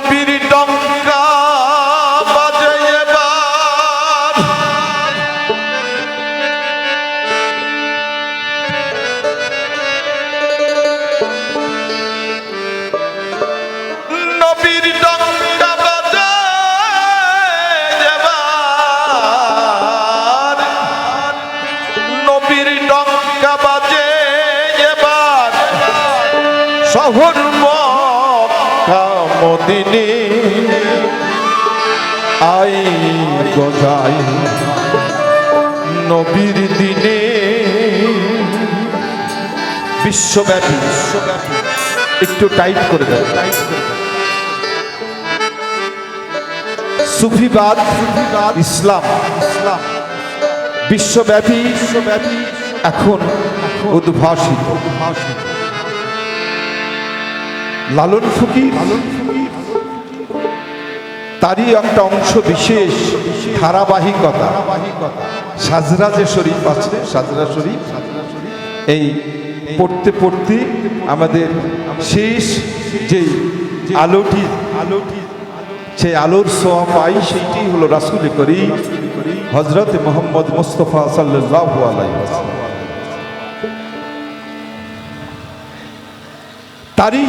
নবীর ডঙ্কা বাজে এবার নবীর ডঙ্কা বাজে এবার নবীর ডঙ্কা বাজে এবার শহর মদিনে। আই গজাই নবীর দিনে। বিশ্বব্যাপী বিশ্বব্যাপী। একটু টাইট করে দেয় সুফিবাদ ইসলাম ইসলাম। বিশ্বব্যাপী বিশ্বব্যাপী। এখন উদ্ভাসিত। লালন ফকির লালন ফকির। তারই একটা অংশ বিশেষ ধারাবাহিকতা। সাজরা যে শরীফ আছে, সাজরা শরীফ। এই পড়তে পড়তে আমাদের শেষ যে আলোটি আলোটি সেই আলোর সোয়া পাই, সেইটি হলো রাসুল করি হজরত মোহাম্মদ মুস্তফা সাল্লাহ তারই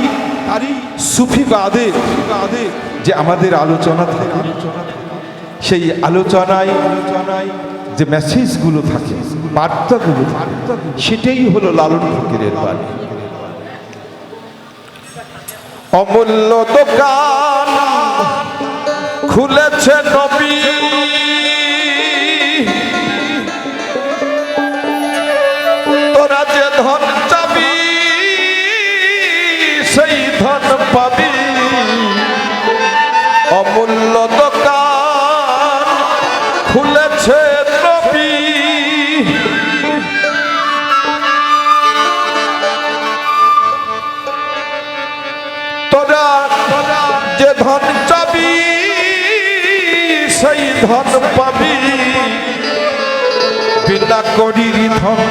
তারই সুফিবাদে যে আমাদের আলোচনা থাকে, সেই আলোচনায় যে মেসেজগুলো থাকে, বার্তাগুলো থাকে, সেটাই হলো লালন ফকিরের বাণী। অমূল্য দোকান খুলেছে নবী। তোরা যে ধন চাবি, সেই ধন পাবি। অমূল্য দোকান খুলেছে নবী তোরা যে ধন চাবি, সেই ধন পাবি। বিনা করির ধন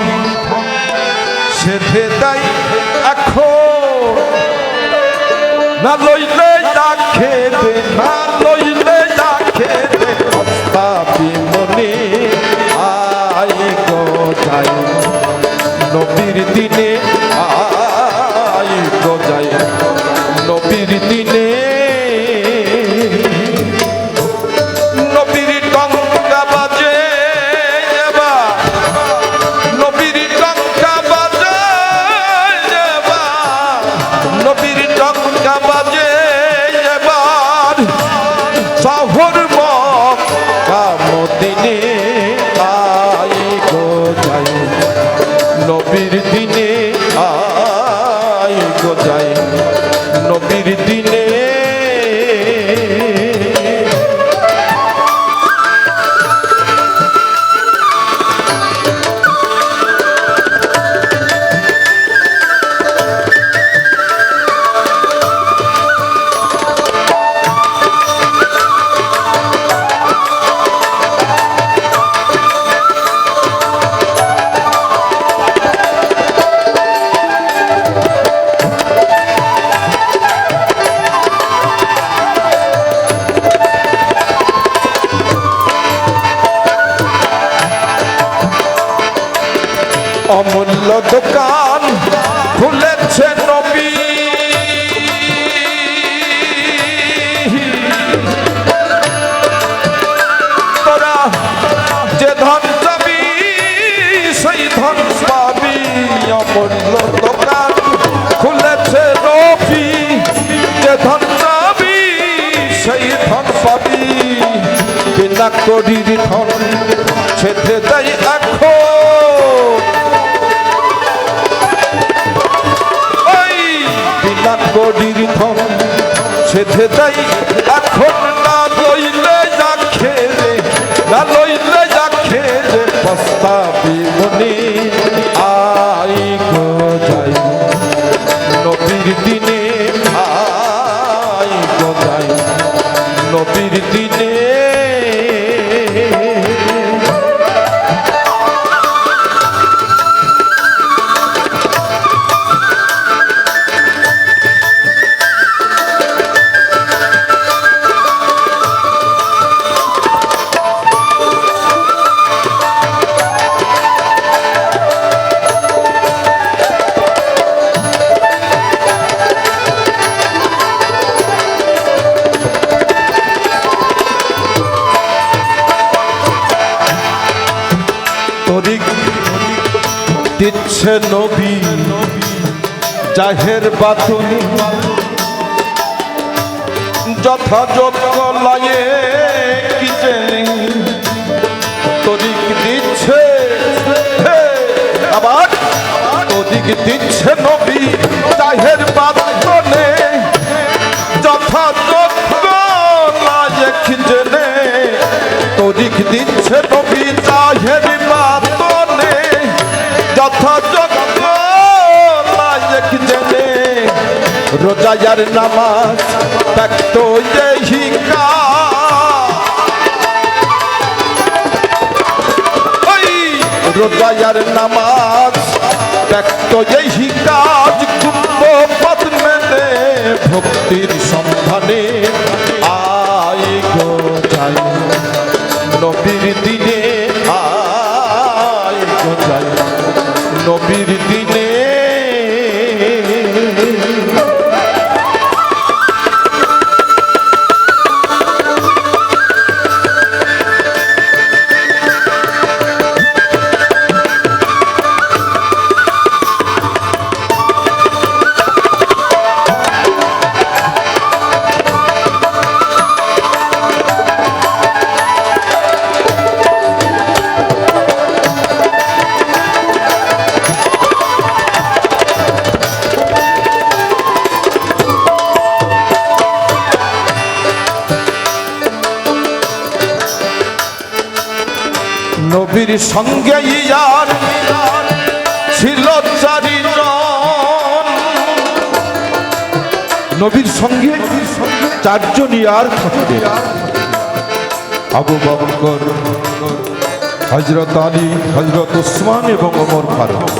সেধে দেয় এখন। না লইলে না খেতে না নবীর দিনে আই গো যাই নবীর দিনে অমূল্য দোকান খুলেছে নবী। তোরা যে ধন চাবি সেই ধন পাবি। অমূল্য দোকান খুলেছে নবী। যে ধন চাবি সেই ধন পাবি। বিনা ধন ছেড়ে দেয় সেধে দেয় এখন না লইলে যা খেলে না লইলে যা খেলে পস্তাবি মনে দিচ্ছে নবী জাহের বাতুনি যথাযোগ্য লয়ে কি জেনে? তদিক দিচ্ছে আবার তদিক দিচ্ছে নবী জাহের বাতুনে যথাযোগ্য লয়ে কি জেনে? তদিক দিচ্ছে নবী জাহের রোজায়ার নামাজ ব্যক্ত হিকা রোজায়ার নামাজ ব্যক্ত এই কাজ কুম্ভ পদ্মেনে ভক্তির সন্ধানে আই গো নবীর দিনে আই গো নবীর দিনে নবীর সঙ্গে ইয়ার ছিল চারিজন। নবীর সঙ্গে চারজন ইয়ার থাকতেন আবু বকর হজরত আলী হজরত ওসমান এবং ওমর ফারুক।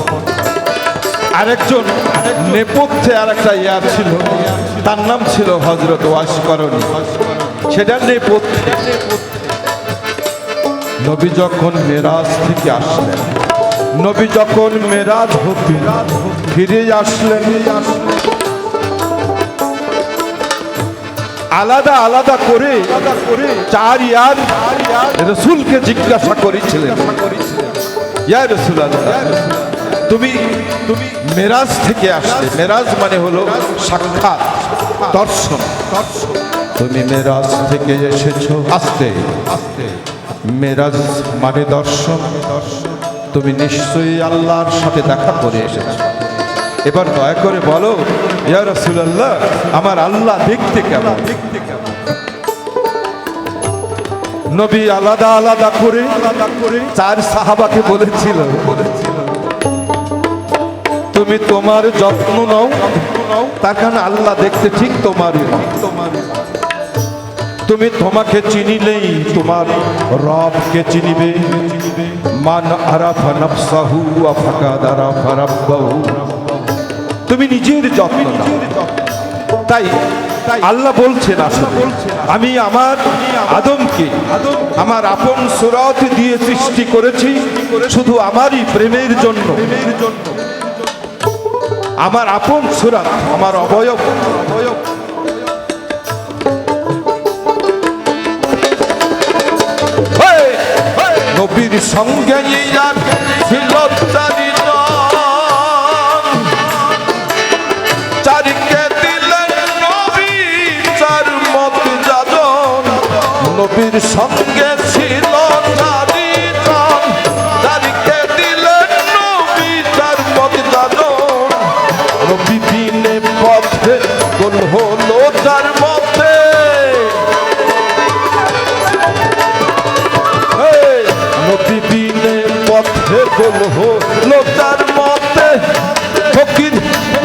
আরেকজন নেপথ্যে আর একটা ইয়ার ছিল। তার নাম ছিল হজরত ওয়াসকরণী সেটা নেপথ্যে। নবী যখন মেরাজ থেকে আসলেন, নবী যখন মেরাজ হতে ফিরে আসলেন, আলাদা আলাদা করে চার ইয়ার রসুলকে জিজ্ঞাসা করেছিলেন, ইয়া রসুল তুমি তুমি মেরাজ থেকে আসলে, মেরাজ মানে হলো সাক্ষাৎ দর্শন দর্শন। তুমি মেরাজ থেকে এসেছ আসতে। মেরাজ মানে দর্শন। তুমি নিশ্চয়ই আল্লাহর সাথে দেখা করে এসেছ। এবার দয়া করে বলো, ইয়া আমার আল্লাহ দেখতে কেমন? দেখতে কেমন নবী আলাদা আলাদা করে আলাদা করে চার সাহাবাকে বলেছিল বলেছিল তুমি তোমার যত্ন নাও, তার কারণে আল্লাহ দেখতে ঠিক তোমার তোমার তুমি তোমাকে চিনিলেই তোমার রবকে চিনিবে। মান আরাফা নফসাহু আফাকাদ আরাফা রাব্বাহু। তুমি নিজের যত্ন নাও। তাই তাই আল্লাহ বলছেন আসলে, আমি আমার আদমকে, আমার আপন সুরত দিয়ে সৃষ্টি করেছি, শুধু আমারই প্রেমের জন্য। আমার আপন সুরাত, আমার অবয়ব অবয়ব নবীর সঙ্গে যাজন। নবীর সঙ্গে ছিল নবী বিনে পথে কোন হলো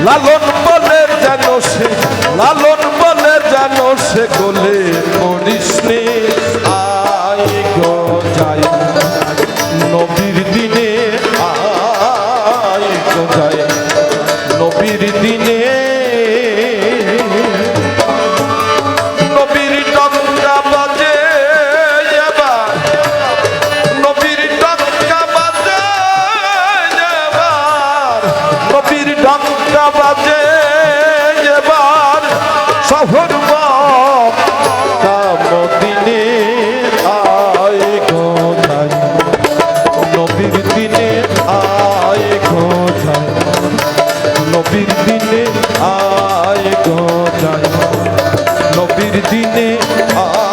লালন বলে যেন সে, লালন বলে যেন সে গোলে করিস নে। আয় গো যাই, নবীর দিনে আয় গো যাই, নবীর দিনে। নবীর দিনে আ